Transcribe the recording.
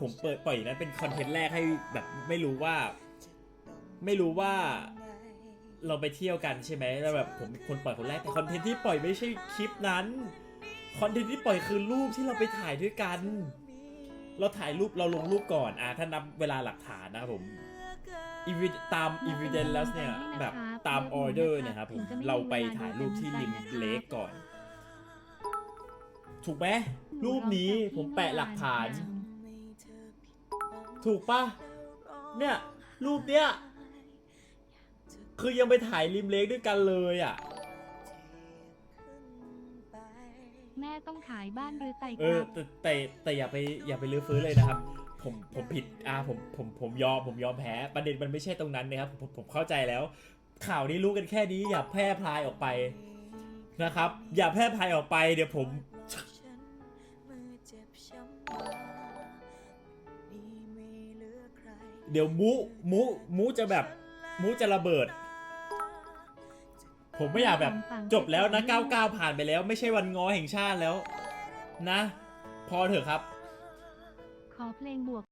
ผมเปิดปล่อยนั้นเป็นคอนเทนต์แรกให้แบบไม่รู้ว่า ไม่รู้ว่าเราไปเที่ยวกันใช่ไหมแล้วแบบผมเป็นคนปล่อยคนแรกแต่คอนเทนต์ที่ปล่อยไม่ใช่คลิปนั้นคอนเทนต์ที่ปล่อยคือรูปที่เราไปถ่ายด้วยกัน เราถ่ายรูปเราลงรูปก่อนอะถ้านับเวลาหลักฐานนะครับผม Evi- ตาม evidence แล้วเนี่ยแบบตามออเดอร์เนี่ยครับผมเราไปถ่ายรูปที่ริมเลกก่อน ถูกไหมรูปนี้ผมแปะหลักฐาน ถูกปะเนี่ยรูปเนี้ยคือยังไปถ่ายริมเลกด้วยกันเลยอะ แม่ต้องขายบ้านหรือไตเอคอรับแต่แต่แต่อย่าไปอย่าไปลื้อฟื้นเลยนะครับ ผมผมผิดอ่าผมผมผมยอมผมยอมแพ้ประเด็นมันไม่ใช่ตรงนั้นนะครับผมผมเข้าใจแล้ว ข่าวนี้รู้กันแค่นี้อย่าแพร่พลายออกไปนะครับ อย่าแพร่พลายออกไปเดี๋ยวผม เดี๋ยวมูมูมูจะแบบมูจะระเบิด ผมไม่อยากแบบ จบแล้วนะ99ผ่านไปแล้ว ไม่ใช่วันง้อแห่งชาติแล้ว นะ พอเถอะครับ ขอเพลงบวก